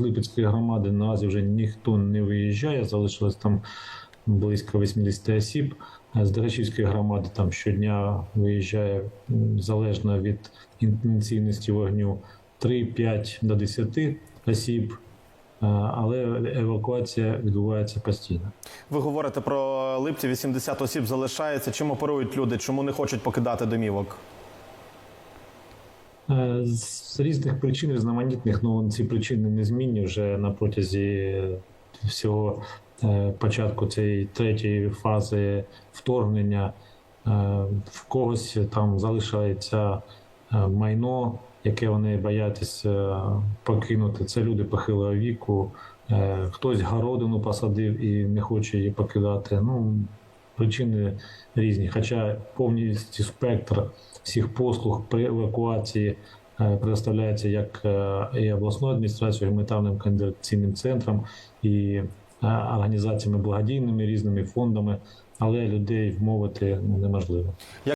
Липецької громади наразі вже ніхто не виїжджає, залишилось там близько 80 осіб. З Деречівської громади там щодня виїжджає залежно від інтенсивності вогню 3-5 до 10 осіб, але евакуація відбувається постійно. Ви говорите про липці 80 осіб залишається. Чим оперують люди? Чому не хочуть покидати домівок? Е, З різних причин різноманітних, ну ці причини незмінні вже на протязі всього е, початку цієї третьої фази вторгнення. Е, В когось там залишається майно, яке вони боятися покинути. Це люди похилого віку. Хтось городину посадив і не хоче її покидати. Ну, причини різні. Хоча повністю спектр всіх послуг при евакуації представляється предоставляється як е, і обласною адміністрацією, гуманітарним координаційним центром і е, організаціями благодійними різними фондами, але людей вмовити неможливо.